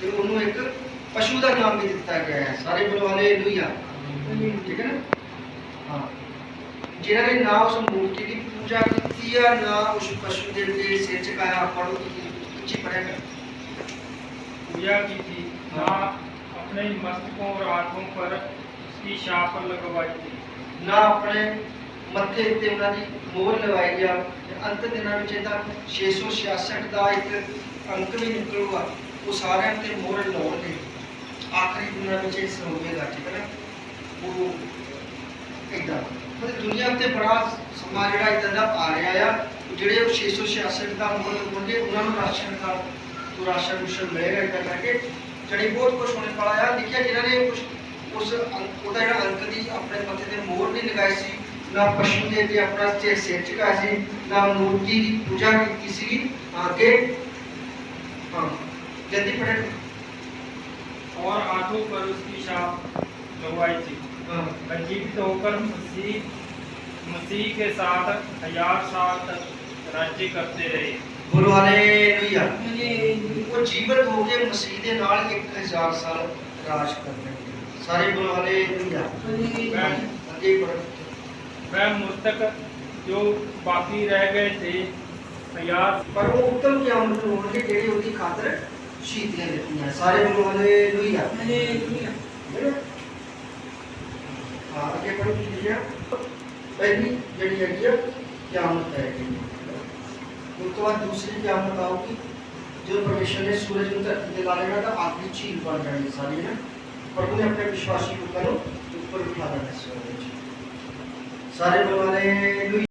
ਤੇ ਉਹਨੂੰ ਇੱਕ ਪਸ਼ੂ ਦਾ ਨਾਮ ਵੀ ਦਿੱਤਾ ਗਿਆ ਹੈ ਸਾਰੇ ਬੋਲੋ ਹਾਲੇਲੂਇਆ ਠੀਕ ਹੈ ਨਾ ਹਾਂ ਜਿਨ੍ਹਾਂ ਨੇ ਨਾ ਉਸ ਮੂਰਤੀ ਦੀ ਪੂਜਾ ਕੀਤੀ ਆ ਨਾ ਉਸ ਪਸ਼ੂ ਦੇ ਦੇ ਸਿਰ ਝੁਕਾਇਆ ਪੜੋ ਤੁਸੀਂ ਉੱਚੀ ਪੜਿਆ पूजा की थी ना अपने मस्तकों और हाथों पर उसकी शाप लगवाई थी ਨਾ ਆਪਣੇ ਮੱਥੇ ਉੱਤੇ ਉਹਨਾਂ ਦੀ ਮੋਹਰ ਲਗਾਈ ਆ ਤੇ ਅੰਤ ਦਿਨਾਂ ਵਿੱਚ ਇਹਦਾ 666 ਦਾ ਇੱਕ ਅੰਕ ਵੀ ਨਿਕਲੂਗਾ ਉਹ ਸਾਰਿਆਂ ਤੇ ਮੋਹਰ ਲਾਉਣਗੇ ਆਖਰੀ ਦਿਨਾਂ ਵਿੱਚ ਇਹ ਹੋਵੇਗਾ ਠੀਕ ਹੈ ਨਾ ਉਹ ਇਦਾਂ ਮਤਲਬ ਦੁਨੀਆ ਉੱਤੇ ਬੜਾ ਸਮਾਂ ਜਿਹੜਾ ਇਦਾਂ ਦਾ ਆ ਰਿਹਾ ਆ, ਜਿਹੜੇ ਉਹ 666 ਦਾ ਮੋਹਰ ਲਗਾਉਣਗੇ ਉਹਨਾਂ ਨੂੰ ਰਾਸ਼ਨ ਦਾ, ਤੋਂ ਰਾਸ਼ਨ ਰੂਸ਼ਨ ਮਿਲੇਗਾ ਇਦਾਂ ਕਰਕੇ। ਜਿਹੜੀ ਬਹੁਤ ਕੁਝ ਹੋਣੇ ਵਾਲਾ ਆ। ਲਿਖਿਆ ਜਿਨ੍ਹਾਂ ਨੇ ਕੁਝ ਉਸ ਅੰਕ- ਉਹਦਾ ਜਿਹੜਾ ਅੰਕ ਦੀ ਆਪਣੇ ਮੱਥੇ ਤੇ ਮੋਹਰ ਨਹੀਂ ਲਗਾਈ ਸੀ, ਨਾ ਪਸ਼ੂ ਦੇ ਤੇ ਆਪਣਾ ਤੇ ਸਿਰ ਝੁਕਾਇਆ ਸੀ, ਨਾ ਮੂਰਤੀ ਦੀ ਪੂਜਾ ਕੀਤੀ ਸੀ ਅੱਗੇ ਹਾਂ। ਜਲਦੀ ਪੜ੍ਹੋ और हाथों पर उसकी शाप लगवाई थी ਹਾਂ वह जीवित होकर मसीह मसीह के साथ हजार साल तक राज्य करते रहे ਬੋਲੋ ਹਾਲੇਲੂਇਆ ਉਹ ਜੀਵਤ ਹੋ ਕੇ ਮਸੀਹ ਦੇ ਨਾਲ 1000 ਸਾਲ ਰਾਜ ਕਰਨਗੇ ਸਾਰੇ ਬੋਲੋ ਹਾਲੇਲੂਇਆ ਅੱਗੇ ਪੜ੍ਹੋ वह मृतक जो बाकी रह गए थे हजार ਪਰ ਉਹ ਉੱਤਮ ਕਿਆਮਤ ਨੂੰ ਹੋਣਗੇ ਜਿਹੜੇ ਉਹਦੀ ਖਾਤਰ ਸ਼ਹੀਦੀਆਂ ਦਿੱਤੀਆਂ ਸਾਰੇ ਬੋਲੋ ਹਾਲੇਲੂਇਆ ਹਾਂ ਅੱਗੇ ਪੜ੍ਹੋ ਕੀ ਲਿਖਿਆ ਪਹਿਲੀ ਜਿਹੜੀ ਹੈਗੀ ਆ ਕਿਆਮਤ ਹੈ ਉਸ ਤੋਂ ਬਾਅਦ ਦੂਸਰੀ ਕਿਆਮਤ ਆਊਗੀ ਜਦੋਂ ਪਰਮੇਸ਼ਰ ਨੇ ਸੂਰਜ ਨੂੰ ਧਰਤੀ ਤੇ ਲਾ ਲੈਣਾ ਤਾਂ ਆਖਰੀ ਝੀਲ ਬਣ ਜਾਣੀ ਸਾਰੀ ਨਾ ਪ੍ਰਭੂ ਨੇ ਆਪਣੇ ਵਿਸ਼ਵਾਸੀ ਲੋਕਾਂ ਨੂੰ ਉੱਪਰ ਉਠਾ ਦੇਣਾ